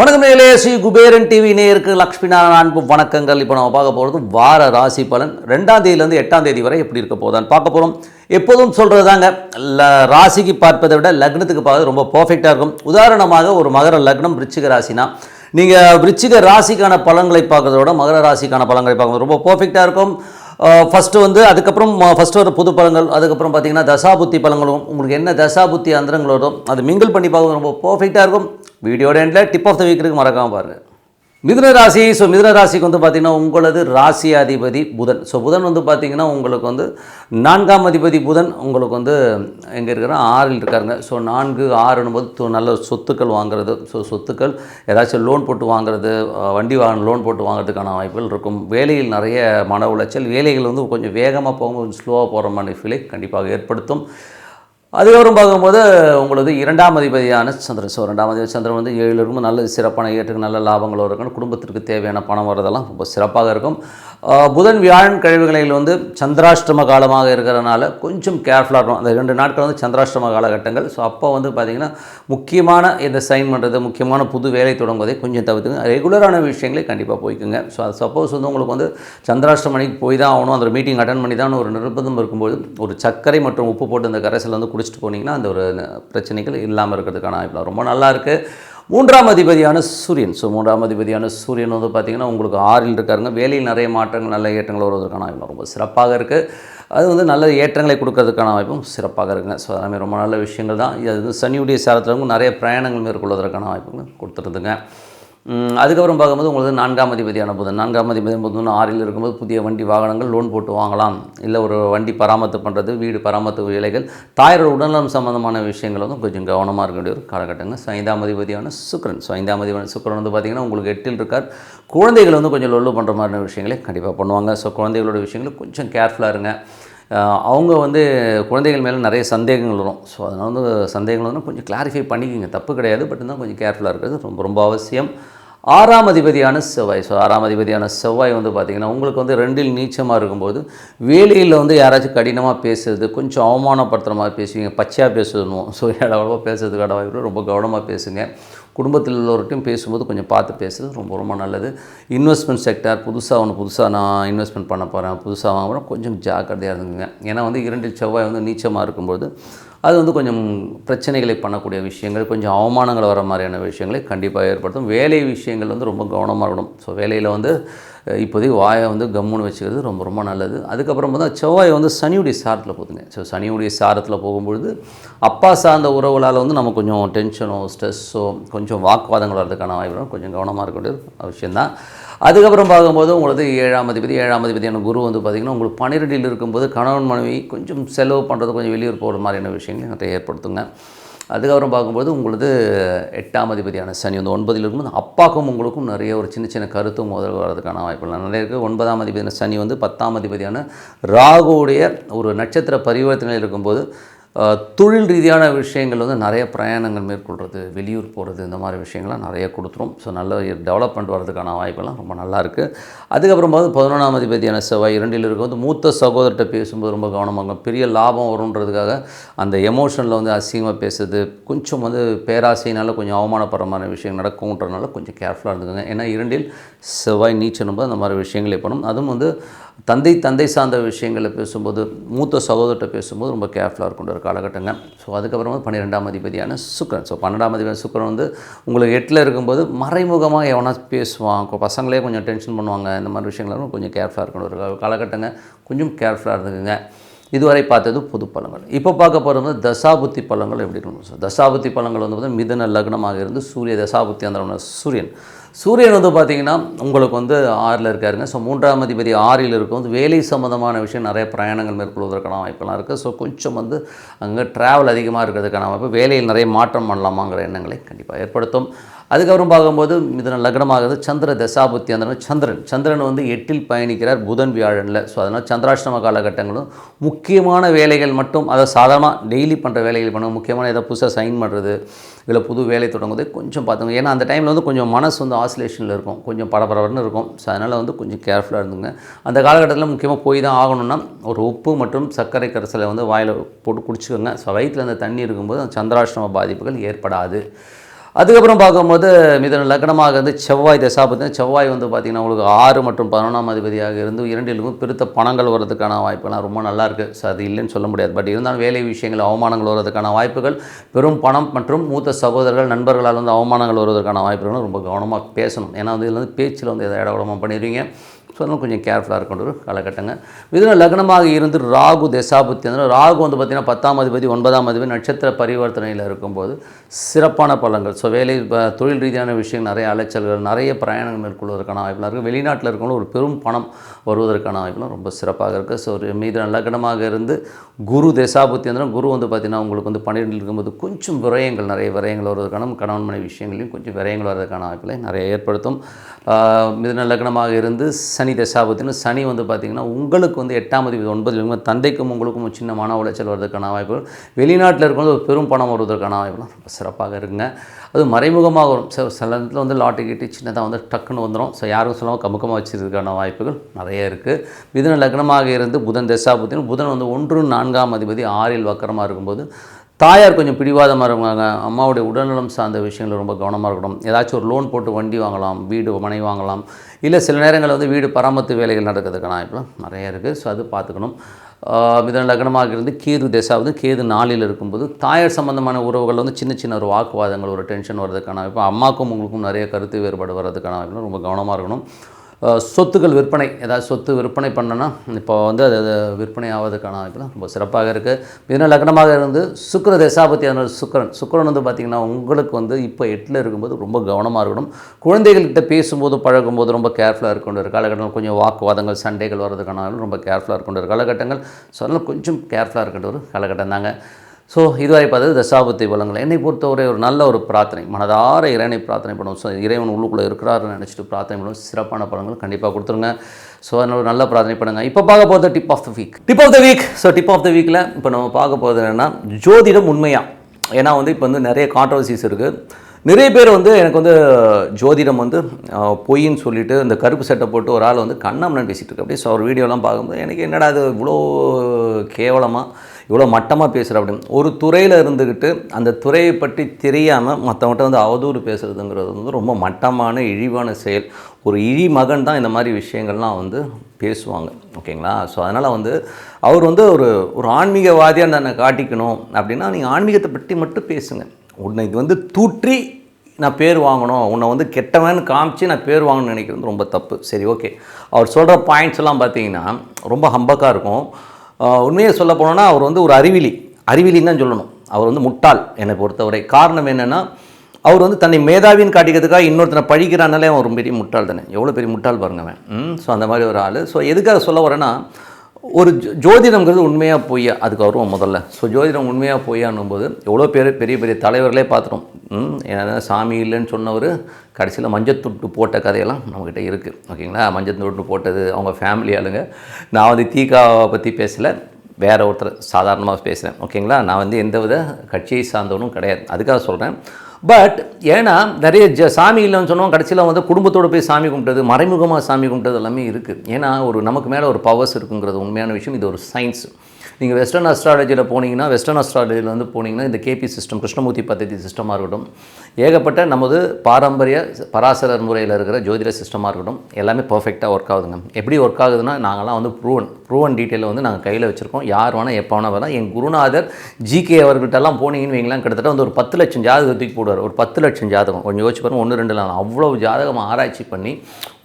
வணக்கம் நேயர்களே ஸ்ரீ குபேரன் டிவி நேருக்கு லக்ஷ்மி நாராயண அன்பு வணக்கங்கள். இப்போ நம்ம பார்க்க போகிறது வார ராசி பலன். ரெண்டாம் தேதியிலேருந்து எட்டாம் தேதி வரை எப்படி இருக்க போதான்னு பார்க்க போகிறோம் எப்போதும் சொல்கிறது தாங்க ல ராசிக்கு பார்ப்பதை விட லக்னத்துக்கு பார்ப்பது ரொம்ப பர்ஃபெக்டாக இருக்கும். உதாரணமாக ஒரு மகர லக்னம் ரிச்சிக ராசினா நீங்கள் விருச்சிக ராசிக்கான பலன்களை பார்க்குறத விட மகர ராசிக்கான பலன்களை பார்க்குறது ரொம்ப பர்ஃபெக்டாக இருக்கும். ஃபஸ்ட்டு வந்து அதுக்கப்புறம் ஃபஸ்ட்டு வர புது பழங்கள் அதுக்கப்புறம் பார்த்தீங்கன்னா தசாபுத்தி பழங்களும் உங்களுக்கு என்ன தசாபுத்தி அந்தரங்களோடும் அது மிங்கிள் பண்ணி பார்க்க ரொம்ப பர்ஃபெக்டாக இருக்கும். வீடியோட எண்டில் டிப் ஆஃப் த வீக் இருக்கு மறக்காமல் பாருங்கள் மிதுன ராசி ஸோ மிதுன ராசிக்கு வந்து பார்த்திங்கன்னா உங்களது ராசி அதிபதி புதன். ஸோ புதன் வந்து பார்த்திங்கன்னா உங்களுக்கு வந்து நான்காம் அதிபதி புதன் உங்களுக்கு வந்து எங்கே இருக்கிற ஆறில் இருக்காருங்க. ஸோ நான்கு ஆறுன்னு போது நல்ல சொத்துக்கள் வாங்குறது. ஸோ சொத்துக்கள் ஏதாச்சும் லோன் போட்டு வாங்குறது வண்டி வாகனம் லோன் போட்டு வாங்குறதுக்கான வாய்ப்புகள் இருக்கும். வேலையில் நிறைய மன உளைச்சல் வேலைகள் வந்து கொஞ்சம் வேகமாக போகும் கொஞ்சம் ஸ்லோவாக போகிற மாதிரி ஃபீலை கண்டிப்பாக ஏற்படுத்தும். அதுக்கப்புறம் பார்க்கும்போது உங்களது இரண்டாம் அதிபதியான சந்திரன். ஸோ ரெண்டாம் அதிபதி சந்திரன் வந்து ஏழு இருக்கும் நல்ல சிறப்பான ஏற்றுக்கு நல்ல லாபங்களும் இருக்கும் குடும்பத்திற்கு தேவையான பணம் வரதெல்லாம் ரொம்ப சிறப்பாக இருக்கும். புதன் வியாழன் கழிவுகளில் வந்து சந்திராஷ்டம காலமாக இருக்கிறதுனால கொஞ்சம் கேர்ஃபுல்லாக இருக்கும் அந்த ரெண்டு நாட்கள் வந்து சந்திராஷ்டம காலகட்டங்கள். ஸோ அப்போ வந்து பார்த்திங்கன்னா முக்கியமான இந்த சைன் பண்ணுறது முக்கியமான புது வேலை தொடங்குவதை கொஞ்சம் தவிர்த்துங்க. ரெகுலரான விஷயங்களே கண்டிப்பாக போய்க்குங்க. ஸோ அது சப்போஸ் வந்து உங்களுக்கு வந்து சந்திராஷ்டம மணிக்கு போய் தான் ஆகணும். அந்த மீட்டிங் அட்டன் பண்ணி தான் ஒரு நிர்பந்தம் இருக்கும்போது ஒரு சர்க்கரை மற்றும் உப்பு போட்டு அந்த கரைசல் வந்து குடிச்சிட்டு போனீங்கன்னா அந்த ஒரு பிரச்சனைகள் இல்லாமல் இருக்கிறதுக்கான வாய்ப்பு ரொம்ப நல்லா இருக்குது மூன்றாம் அதிபதியான சூரியன். ஸோ மூன்றாம் அதிபதியான சூரியன் வந்து பார்த்திங்கன்னா உங்களுக்கு ஆறில் இருக்காருங்க. வேலையில் நிறைய மாற்றங்கள் நல்ல ஏற்றங்கள் வருவதற்கான வாய்ப்பு ரொம்ப சிறப்பாக இருக்குது அது வந்து நல்ல ஏற்றங்களை கொடுக்கறதுக்கான வாய்ப்பும் சிறப்பாக இருக்குங்க. ஸோ எல்லாமே ரொம்ப நல்ல விஷயங்கள் தான். இது வந்து சனியுடைய சாரத்தில் நிறைய பிரயாணங்கள் மேற்கொள்வதற்கான வாய்ப்புகள் கொடுத்துருந்துங்க அதுக்கப்புறம் பார்க்கும்போது உங்களுக்கு நான்காம் அதிபதியான புதன். நான்காம் அதிபதி புதன் ஆறில் இருக்கும்போது புதிய வண்டி வாகனங்கள் லோன் போட்டு வாங்கலாம். இல்லை ஒரு வண்டி பராமரித்து பண்ணுறது வீடு பராமரித்து வேலைகள் தாயரோட உடல்நலம் சம்மந்தமான விஷயங்கள் வந்து கொஞ்சம் கவனமாக இருக்க வேண்டிய ஒரு காலகட்டங்க. ஸோ ஐந்தாம் அதிபதியான சுக்கரன். ஸோ ஐந்தாம் அதிபதியான சுக்கரன் வந்து பார்த்திங்கன்னா உங்களுக்கு எட்டில் இருக்கார். குழந்தைகள் வந்து கொஞ்சம் லொல்லு பண்ணுற மாதிரியான விஷயங்களை கண்டிப்பாக பண்ணுவாங்க. ஸோ குழந்தைகளோட விஷயங்களை கொஞ்சம் கேர்ஃபுல்லாக இருங்க. அவங்க வந்து குழந்தைகள் மேலே நிறைய சந்தேகங்கள் வரும். ஸோ அதனால் வந்து சந்தேகங்கள் வந்து கொஞ்சம் கிளாரிஃபை பண்ணிக்கோங்க. தப்பு கிடையாது பட் இருந்தால் கொஞ்சம் கேர்ஃபுல்லாக இருக்கிறது ரொம்ப ரொம்ப அவசியம். ஆறாம் அதிபதியான செவ்வாய். ஸோ ஆறாம் அதிபதியான செவ்வாய் வந்து பார்த்திங்கன்னா உங்களுக்கு வந்து ரெண்டில் நீச்சமாக இருக்கும்போது வேலையில் வந்து யாராச்சும் கடினமாக பேசுறது கொஞ்சம் அவமானப்படுத்துகிற மாதிரி பேசுவீங்க பச்சையாக பேசணும் ஸோ அளவாக பேசுறதுக்கான வாய்ப்பு ரொம்ப கவனமாக பேசுங்க. குடும்பத்தில் உள்ளவர்கிட்டையும் பேசும்போது கொஞ்சம் பார்த்து பேசுறது ரொம்ப ரொம்ப நல்லது. இன்வெஸ்ட்மெண்ட் செக்டார் புதுசாக ஒன்று புதுசாக நான் இன்வெஸ்ட்மெண்ட் பண்ண போகிறேன் புதுசாக வாங்குகிறேன் கொஞ்சம் ஜாக்கிரதையாக இருந்துங்க ஏன்னா வந்து இரண்டில் செவ்வாய் வந்து நீச்சமாக இருக்கும்போது அது வந்து கொஞ்சம் பிரச்சனைகளை பண்ணக்கூடிய விஷயங்கள் கொஞ்சம் அவமானங்கள் வர மாதிரியான விஷயங்களை கண்டிப்பாக ஏற்படுத்தும். வேலை விஷயங்கள் வந்து ரொம்ப கவனமாக இருக்கணும். ஸோ வேலையில் வந்து இப்போதைக்கு வாயை வந்து கம்முன்னு வச்சுக்கிறது ரொம்ப ரொம்ப நல்லது. அதுக்கப்புறம் வந்து செவ்வாய் வந்து சனியுடைய சாரத்தில் போகுதுங்க. ஸோ சனியுடைய சாரத்தில் போகும்பொழுது அப்பா சார்ந்த உறவுகளால் வந்து நம்ம கொஞ்சம் டென்ஷனோ ஸ்ட்ரெஸ்ஸோ கொஞ்சம் வாக்குவாதங்கள் வரதுக்கான வாய்ப்பு கொஞ்சம் கவனமாக இருக்க வேண்டிய ஒரு விஷயந்தான் அதுக்கப்புறம் பார்க்கும்போது உங்களுக்கு ஏழாம் அதிபதி ஏழாம் அதிபதியான குரு வந்து பார்த்திங்கன்னா உங்களுக்கு பன்னிரெண்டில் இருக்கும்போது கணவன் மனைவி கொஞ்சம் செலவு பண்ணுறது கொஞ்சம் வெளியூர் போகிற மாதிரியான விஷயங்களை நிறைய ஏற்படுத்துங்க. அதுக்கப்புறம் பார்க்கும்போது உங்களது எட்டாம் அதிபதியான சனி வந்து ஒன்பதில் இருக்கும்போது அப்பாக்கும் உங்களுக்கும் நிறைய ஒரு சின்ன சின்ன கருத்து முதல் வர்றதுக்கான வாய்ப்புகள் நிறைய இருக்குது ஒன்பதாம் அதிபதியான சனி வந்து பத்தாம் அதிபதியான ராகுவுடைய ஒரு நட்சத்திர பரிவர்த்தனையில் இருக்கும்போது தொழில் ரீதியான விஷயங்கள் வந்து நிறைய பிரயாணங்கள் மேற்கொள்கிறது வெளியூர் போகிறது இந்த மாதிரி விஷயங்கள்லாம் நிறைய கொடுத்துரும். ஸோ நல்ல டெவலப்மெண்ட் வர்றதுக்கான வாய்ப்பெல்லாம் ரொம்ப நல்லா இருக்குது அதுக்கப்புறம் பார்த்து பதினொன்றாம் அதிபதியான செவ்வாய் இரண்டில் இருக்கும்போது மூத்த சகோதரர்கிட்ட பேசும்போது ரொம்ப கவனமாக பெரிய லாபம் வருன்றதுக்காக அந்த எமோஷனில் வந்து அசிங்கமாக பேசுறது கொஞ்சம் வந்து பேராசையினால் கொஞ்சம் அவமானப்படுற மாதிரி விஷயம் நடக்கும்ன்றனால கொஞ்சம் கேர்ஃபுல்லாக இருந்துக்கோங்க. ஏன்னா இரண்டில் செவ்வாய் நீச்சலும் போது அந்த மாதிரி விஷயங்களே பண்ணும் அதுவும் வந்து தந்தை தந்தை சார்ந்த விஷயங்களை பேசும்போது மூத்த சகோதரர்கிட்ட பேசும்போது ரொம்ப கேர்ஃபுல்லாக இருக்கும் ஒரு காலகட்டங்க. ஸோ அதுக்கப்புறம் வந்து பன்னிரெண்டாம் அதிபதியான சுக்கரன். ஸோ பன்னெண்டாம் அதிபதி சுக்கரன் வந்து உங்களுக்கு எட்டில் இருக்கும்போது மறைமுகமாக எவனா பேசுவான். பசங்களே கொஞ்சம் டென்ஷன் பண்ணுவாங்க. இந்த மாதிரி விஷயங்களும் கொஞ்சம் கேர்ஃபுல்லாக இருக்கணும். ஒரு காலகட்டங்க கொஞ்சம் கேர்ஃபுல்லாக இருந்துக்குங்க. இதுவரை பார்த்தது பொது பழங்கள். இப்போ பார்க்க போகிறது வந்து தசாபுத்தி பழங்கள் எப்படி இருக்கணும்? தசாபுத்தி பழங்கள் வந்து பார்த்தீங்கன்னா மிதன லக்னமாக இருந்து சூரிய தசாபுத்தி அந்த சூரியன். சூரியன் வந்து பார்த்திங்கன்னா உங்களுக்கு வந்து ஆறில் இருக்காருங்க. ஸோ மூன்றாம் அதிபதி ஆறில் இருக்கும். வந்து வேலை சம்மந்தமான விஷயம் நிறைய பிரயாணங்கள் மேற்கொள்வதற்கான வாய்ப்பெல்லாம் இருக்குது. ஸோ கொஞ்சம் வந்து அங்கே ட்ராவல் அதிகமாக இருக்கிறதுக்கான வாய்ப்பு வேலையில் நிறைய மாற்றம் பண்ணலாமாங்கிற எண்ணங்களை கண்டிப்பாக ஏற்படுத்தும். அதுக்கப்புறம் பார்க்கும்போது மிதன லக்னமாகிறது சந்திர தசாபுத்தி அந்த சந்திரன். சந்திரன் வந்து எட்டில் பயணிக்கிறார் புதன் வியாழனில். ஸோ அதனால் சந்திராஷ்டம காலகட்டங்களும் முக்கியமான வேலைகள் மட்டும் அதை சாதாரணமாக டெய்லி பண்ணுற வேலைகள் பண்ணுவோம். முக்கியமான ஏதாவது புதுசாக சைன் பண்ணுறது இல்லை புது வேலை தொடங்குறது கொஞ்சம் பார்த்துங்க ஏன்னா அந்த டைமில் வந்து கொஞ்சம் மனசு வந்து ஆசிலேஷனில் இருக்கும். கொஞ்சம் பரபரன்னு இருக்கும். ஸோ அதனால் வந்து கொஞ்சம் கேர்ஃபுல்லாக இருந்துங்க. அந்த காலகட்டத்தில் முக்கியமாக போய் தான் ஆகணும்னா ஒரு உப்பு மற்றும் சர்க்கரை கரைசலை வந்து வாயில் போட்டு குடிச்சுக்கோங்க. ஸோ வயிற்றில் அந்த தண்ணி இருக்கும்போது அந்த சந்திராஷ்டம பாதிப்புகள் ஏற்படாது. அதுக்கப்புறம் பார்க்கும்போது மிதன லக்னமாக வந்து செவ்வாய் தசாபத்தி செவ்வாய் வந்து பார்த்திங்கன்னா உங்களுக்கு ஆறு மற்றும் பதினொன்றாம் அதிபதியாக இருந்து இரண்டிலுக்கும் பெருத்த பணங்கள் வர்றதுக்கான வாய்ப்புலாம் ரொம்ப நல்லா இருக்குது ஸோ அது இல்லைன்னு சொல்ல முடியாது. பட் இருந்தாலும் வேலை விஷயங்கள் அவமானங்கள் வர்றதுக்கான வாய்ப்புகள் பெரும் பணம் மற்றும் மூத்த சகோதரர்கள் நண்பர்களால் வந்து அவமானங்கள் வருவதற்கான வாய்ப்புகளும் ரொம்ப கவனமாக பேசணும். ஏன்னா வந்து இதில் வந்து பேச்சில் வந்து எதாவது இடவிடமாக பண்ணிடுவீங்க ஸோ அதனால் கொஞ்சம் கேர்ஃபுல்லாக இருக்கின்ற ஒரு காலகட்டங்க. மிதுன லக்னமாக இருந்து ராகு தசாபுத்தி அந்த ராகு வந்து பார்த்திங்கன்னா பத்தாம் அதிபதி ஒன்பதாம் அதிபதி நட்சத்திர பரிவர்த்தனையில் இருக்கும்போது சிறப்பான பலன்கள். ஸோ வேலை தொழில் ரீதியான விஷயம் நிறைய அலைச்சல்கள் நிறைய பிரயாணங்கள் மேற்கொள்வதற்கான வாய்ப்புலாம் இருக்குது வெளிநாட்டில் இருக்கவங்களும் ஒரு பெரும் பணம் வருவதற்கான வாய்ப்புலாம் ரொம்ப சிறப்பாக இருக்குது ஸோ ஒரு மீது லக்னமாக இருந்து குரு தசாபுத்தி அந்த குரு வந்து பார்த்திங்கன்னா உங்களுக்கு வந்து பன்னிரெண்டில் இருக்கும்போது கொஞ்சம் விரயங்கள் நிறைய விரயங்கள் வருவதற்கான கணவன் மனைவி விஷயங்களையும் கொஞ்சம் விரயங்கள் வர்றதுக்கான வாய்ப்புகளை நிறைய ஏற்படுத்தும். மிதுன லக்னமாக இருந்து சனி தசாபத்தின்னு சனி வந்து பார்த்திங்கன்னா உங்களுக்கு வந்து எட்டாம் தேதி ஒன்பது தந்தைக்கும் உங்களுக்கும் சின்ன மன உளைச்சல் வருவதற்கான வாய்ப்புகள். வெளிநாட்டில் இருக்கும்போது ஒரு பெரும் பணம் வருவதற்கான வாய்ப்புகள் ரொம்ப சிறப்பாக இருக்குங்க. அது மறைமுகமாக வரும். சில சில நேரத்தில் வந்து லாட்டரி கிட்டி சின்னதாக வந்து டக்குன்னு வந்துடும் ஸோ யாரும் சொல்லாமல் கமுக்கமாக வச்சிருக்கான வாய்ப்புகள் நிறைய இருக்குது மிதுன லக்னமாக இருந்து புதன் தசாபத்தின் புதன் வந்து ஒன்று நான்காம் அதிபதி ஆறில் வக்கரமாக இருக்கும்போது தாயார் கொஞ்சம் பிடிவாதமாக இருக்காங்க அம்மாவுடைய உடல்நலம் சார்ந்த விஷயங்கள் ரொம்ப கவனமாக இருக்கணும். ஏதாச்சும் ஒரு லோன் போட்டு வண்டி வாங்கலாம் வீடு மனை வாங்கலாம். இல்லை சில நேரங்களில் வந்து வீடு பராமத்து வேலைகள் நடக்கிறதுக்கான வாய்ப்புலாம் நிறைய இருக்குது ஸோ அது பார்த்துக்கணும். மிதன லக்னமாக இருந்து கேது தேசாவது கேது நாளில் இருக்கும்போது தாயார் சம்பந்தமான உறவுகள் வந்து சின்ன சின்ன ஒரு வாக்குவாதங்கள் ஒரு டென்ஷன் வர்றதுக்கான வாய்ப்பு அம்மாக்கும் உங்களுக்கும் நிறைய கருத்து வேறுபாடு வர்றதுக்கான வாய்ப்புலாம் ரொம்ப கவனமாக இருக்கணும். சொத்துக்கள் விற்பனை. ஏதாவது சொத்து விற்பனை பண்ணனா இப்போ வந்து அது விற்பனை ஆவதற்கான வாய்ப்புலாம் ரொம்ப சிறப்பாக இருக்குது மிதன லக்னமாக இருந்து சுக்கிர அதனால் சுக்கரன். சுக்கரன் வந்து பார்த்திங்கன்னா உங்களுக்கு வந்து இப்போ எட்டில் இருக்கும்போது ரொம்ப கவனமாக இருக்கணும். குழந்தைகள்கிட்ட பேசும்போது பழகும்போது ரொம்ப கேர்ஃபுல்லாக இருக்கின்ற ஒரு காலகட்டங்கள் கொஞ்சம் வாக்குவாதங்கள் சண்டைகள் வர்றதுக்கான ரொம்ப கேர்ஃபுல்லாக இருக்கின்ற ஒரு காலகட்டங்கள் ஸோ அதனால் கொஞ்சம் கேர்ஃபுல்லாக இருக்கின்ற ஒரு காலகட்டம் தாங்க ஸோ இதுவரை பார்த்தது தசாபத்தை வளங்கள் என்னை பொறுத்தவரை ஒரு நல்ல ஒரு பிரார்த்தனை மனதார இறைவனை பிரார்த்தனை பண்ணுவோம். ஸோ இறைவன் உள்ளுக்குள்ளே இருக்கிறாருன்னு நினச்சிட்டு பிரார்த்தனை பண்ணுவோம். சிறப்பான பலன்கள் கண்டிப்பாக கொடுத்துருங்க. ஸோ அதனால் நல்ல பிரார்த்தனை பண்ணுங்கள் இப்போ பார்க்க போகிறது tip of the week tip of the week so tip of the வீக்கில் இப்போ நம்ம பார்க்க போகிறது என்னென்னா ஜோதிடம் உண்மையாக ஏன்னா வந்து இப்போ வந்து நிறைய கான்ட்ரவர்சிஸ் இருக்குது நிறைய பேர் வந்து எனக்கு வந்து ஜோதிடம் வந்து பொய்ன்னு சொல்லிட்டு இந்த கருப்பு சட்டை போட்டு ஒரு ஆள் வந்து கண்ணாமண்ணன் பேசிகிட்டு இருக்கு அப்படியே ஸோ அவர் வீடியோலாம் பார்க்கும்போது எனக்கு என்னடா அது இவ்வளோ கேவலமாக இவ்வளோ மட்டமாக பேசுகிற அப்படின்னு. ஒரு துறையில் இருந்துக்கிட்டு அந்த துறையை பற்றி தெரியாமல் மற்றவங்கள்ட்ட வந்து அவதூறு பேசுகிறதுங்கிறது வந்து ரொம்ப மட்டமான இழிவான செயல். ஒரு இழி மகன் தான் இந்த மாதிரி விஷயங்கள்லாம் வந்து பேசுவாங்க. ஓகேங்களா? ஸோ அதனால் வந்து அவர் வந்து ஒரு ஒரு ஆன்மீகவாதியாக தன்னை காட்டிக்கணும் அப்படின்னா நீங்கள் ஆன்மீகத்தை பற்றி மட்டும் பேசுங்க. உன்னை இது வந்து தூற்றி நான் பேர் வாங்கணும். உன்னை வந்து கெட்டவன் காமிச்சு நான் பேர் வாங்கணும்னு நினைக்கிறது ரொம்ப தப்பு. சரி ஓகே. அவர் சொல்கிற பாயிண்ட்ஸ் எல்லாம் பார்த்தீங்கன்னா ரொம்ப ஹம்பக்காக இருக்கும். உண்மையை சொல்ல போனோன்னா அவர் வந்து ஒரு அறிவிலி. அறிவிலின்னு தான் சொல்லணும். அவர் வந்து முட்டாள் என்னை பொறுத்தவரை. காரணம் என்னென்னா அவர் வந்து தன்னை மேதாவின்னு காட்டிக்கிறதுக்காக இன்னொருத்தனை பழிக்கிறானாலே அவன் ஒரு பெரிய முட்டாள் தானே. எவ்வளோ பெரிய முட்டாள் பாருங்க அவன். ஸோ அந்த மாதிரி ஒரு ஆள். ஸோ எதுக்காக சொல்ல வரேன்னா ஒரு ஜோ- ஜோதிடம்ங்கிறது உண்மையாக பொய்யா? அதுக்கு வருவோம் முதல்ல. ஸோ ஜோதிடம் உண்மையாக பொய்யான்னும் போது எவ்வளோ பேர் பெரிய பெரிய தலைவர்களே பார்த்துரும். ம் ஏன்னா சாமி இல்லைன்னு சொன்னவர் கடைசியில் மஞ்சத்துட்டு போட்ட கதையெல்லாம் நம்மக்கிட்ட இருக்குது ஓகேங்களா? மஞ்சத்துட்டு போட்டது அவங்க ஃபேமிலி ஆளுங்க. நான் வந்து தீகாவை பற்றி பேசலை. வேற ஒருத்தர் சாதாரணமாக பேசுகிறேன் ஓகேங்களா? நான் வந்து எந்த வித கட்சியை சார்ந்தவனும் கிடையாது. அதுக்காக சொல்கிறேன் பட் ஏன்னா நிறைய ஜ சாமி இல்லைன்னு சொன்னோம் கடைசியில் வந்து குடும்பத்தோடு போய் சாமி கும்பிட்டது மறைமுகமாக சாமி கும்பிட்டது எல்லாமே இருக்குது ஏன்னா ஒரு நமக்கு மேலே ஒரு பவர்ஸ் இருக்குங்கிறது உண்மையான விஷயம் இது ஒரு சயின்ஸ் நீங்கள் வெஸ்டர்ன் அஸ்ட்ராலஜியில் போனீங்கன்னா வெஸ்டர்ன் அஸ்ட்ராலஜியில் வந்து போனீங்கன்னா இந்த கேபி சிஸ்டம் கிருஷ்ணமூர்த்தி பദ്ധதி சிஸ்டமாக இருக்கட்டும். ஏகப்பட்ட நமது பாரம்பரிய பராசரர் முறையில் இருக்கிற ஜோதிட சிஸ்டமாக இருக்கட்டும். எல்லாமே பர்ஃபெக்டாக ஒர்க் ஆகுதுங்க. எப்படி ஒர்க் ஆகுதுன்னா நாங்களாம் வந்து ப்ரூவன் ப்ரூவன் டீட்டெயில் வந்து நாங்கள் கையில் வச்சுருக்கோம். யார் வேணால் எப்போ வேணால் வரலாம். என் குருநாதர் ஜிகே அவர்கிட்டலாம் போனீங்கன்னு வைங்களாம் கிட்டத்தட்ட வந்து ஒரு பத்து லட்சம் ஜாதகத்துக்கு தூக்கி போடுவார். ஒரு பத்து லட்சம் ஜாதகம். கொஞ்சம் யோசிச்சு பாருங்கள் ஒன்று ரெண்டு நாள் அவ்வளோ ஜாதகம் ஆராய்ச்சி பண்ணி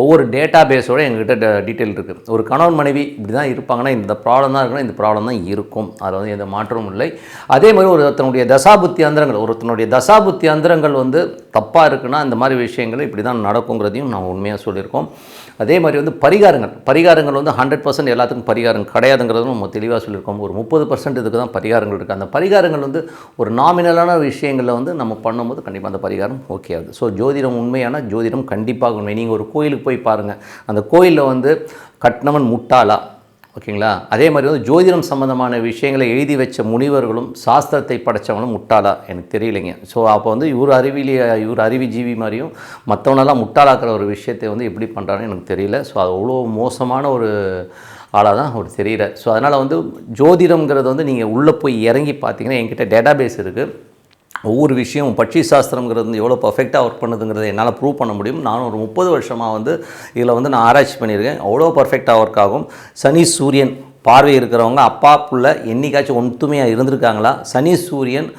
ஒவ்வொரு டேட்டா பேஸோட எங்ககிட்ட டீட்டெயில் இருக்குது ஒரு கணவன் மனைவி இப்படி தான் இருப்பாங்கன்னா இந்த ப்ராப்ளம் தான் இருக்கணும் இந்த ப்ராப்ளம் தான் இருக்கும். அதில் வந்து எந்த மாற்றமும் இல்லை. அதே மாதிரி ஒருத்தனுடைய தசாபுத்தி அந்தரங்கள் ஒருத்தனுடைய தசாபுத்தி அந்தரங்கள் வந்து தப்பாக இருக்குன்னா இந்த மாதிரி விஷயங்கள் இப்படி தான் நடக்குங்கிறதையும் நான் உண்மையாக சொல்லியிருக்கோம். அதே மாதிரி வந்து பரிகாரங்கள் பரிகாரங்கள் வந்து ஹண்ட்ரட் பர்சன்ட் எல்லாத்துக்கும் பரிகாரம் கிடையாதுங்கிறதும் நம்ம தெளிவாக சொல்லியிருக்கோம். ஒரு முப்பது பர்சன்ட் இதுக்கு தான் பரிகாரங்கள் இருக்குது அந்த பரிகாரங்கள் வந்து ஒரு நாமினலான விஷயங்களில் வந்து நம்ம பண்ணும்போது கண்டிப்பாக அந்த பரிகாரம் ஓகே ஆகுது. ஸோ ஜோதிடம் உண்மையான ஜோதிடம் கண்டிப்பாக உண்மை. நீங்கள் ஒரு கோயிலுக்கு போய் பாருங்கள் அந்த கோயிலில் வந்து கட்டினவன் முட்டாளா? ஓகேங்களா? அதே மாதிரி வந்து ஜோதிடம் சம்மந்தமான விஷயங்களை எழுதி வச்ச முனிவர்களும் சாஸ்திரத்தை படைத்தவங்களும் முட்டாளா? எனக்கு தெரியலைங்க. ஸோ அப்போ வந்து இவர் அறிவிலி இவர் அறிவி ஜீவி மாதிரியும் மற்றவனெல்லாம் முட்டாளாக்குற ஒரு விஷயத்தை வந்து எப்படி பண்ணுறான்னு எனக்கு தெரியல. ஸோ அது அவ்வளோ மோசமான ஒரு ஆளாக தான் அவர் தெரியல ஸோ அதனால் வந்து ஜோதிடம்ங்கிறது வந்து நீங்கள் உள்ளே போய் இறங்கி பார்த்தீங்கன்னா என்கிட்ட டேட்டாபேஸ் இருக்குது ஒவ்வொரு விஷயம் பட்சி சாஸ்திரங்கிறது வந்து எவ்வளோ பர்ஃபெக்டாக ஒர்க் பண்ணுதுங்கிறத என்னால் ப்ரூவ் பண்ண முடியும். நானும் ஒரு முப்பது வருஷமாக வந்து இதில் வந்து நான் ஆராய்ச்சி பண்ணியிருக்கேன். அவ்வளோ பர்ஃபெக்டாக ஒர்க் ஆகும். சனி சூரியன் பார்வை இருக்கிறவங்க அப்பா புள்ள என்றைக்காச்சும் ஒன்றுமையாக இருந்திருக்காங்களா? சனி சூரியன்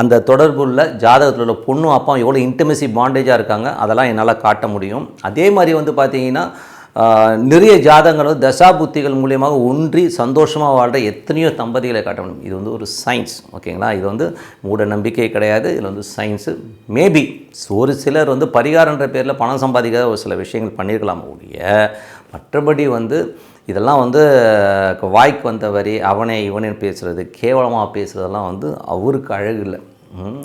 அந்த தொடர்புள்ள ஜாதகத்தில் உள்ள பொண்ணும் அப்பா எவ்வளோ இன்டிமெசி பாண்டேஜாக இருக்காங்க? அதெல்லாம் என்னால் காட்ட முடியும். அதே மாதிரி வந்து பார்த்தீங்கன்னா நிறைய ஜாதகங்கள் வந்து தசா புத்திகள் மூலியமாக ஒன்றி சந்தோஷமாக வாழ்கிற எத்தனையோ தம்பதிகளை காட்ட முடியும். இது வந்து ஒரு சயின்ஸ் ஓகேங்களா? இது வந்து மூட நம்பிக்கை கிடையாது. இதில் வந்து சயின்ஸு மேபி ஒரு சிலர் வந்து பரிகாரன்ற பேரில் பணம் சம்பாதிக்காத ஒரு சில விஷயங்கள் பண்ணியிருக்கலாம் ஒழிய மற்றபடி வந்து இதெல்லாம் வந்து வாய்க்கு வந்த வரி அவனே இவனே பேசுகிறது கேவலமாக பேசுகிறதெல்லாம் வந்து அவருக்கு அழகு இல்லை.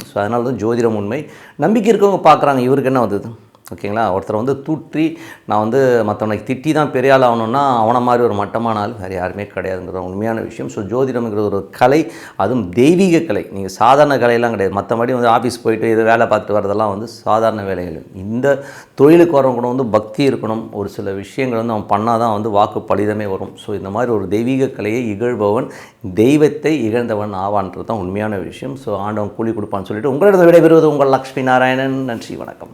ஸோ அதனால தான் ஜோதிடம் உண்மை. நம்பிக்கை இருக்கவங்க பார்க்குறாங்க இவருக்கு என்ன வந்தது? ஓகேங்களா? ஒருத்தர் வந்து தூற்றி நான் வந்து மற்றவனை திட்டி தான் பெரிய ஆள் ஆகணும்னா அவனை மாதிரி ஒரு மட்டமான ஆள் வேறு யாருமே கிடையாதுங்கிறது உண்மையான விஷயம். ஸோ ஜோதிடம்ங்கிறது ஒரு கலை அதுவும் தெய்வீக கலை. நீங்கள் சாதாரண கலையெல்லாம் கிடையாது. மற்றபடி வந்து ஆஃபீஸ் போயிட்டு இது வேலை பார்த்துட்டு வரதெல்லாம் வந்து சாதாரண வேலைகள் இந்த தொழிலுக்கு வரவங்க கூட வந்து பக்தி இருக்கணும். ஒரு சில விஷயங்கள் வந்து அவன் பண்ணால் தான் வந்து வாக்கு பலிதமே வரும். ஸோ இந்த மாதிரி ஒரு தெய்வீக கலையை இகழ்பவன் தெய்வத்தை இகழ்ந்தவன் ஆவான்றது தான் உண்மையான விஷயம். ஸோ ஆண்டவன் கூலி கொடுப்பான்னு சொல்லிட்டு உங்களிடம் விடைபெறுவது உங்கள் லக்ஷ்மி நாராயணன். நன்றி வணக்கம்.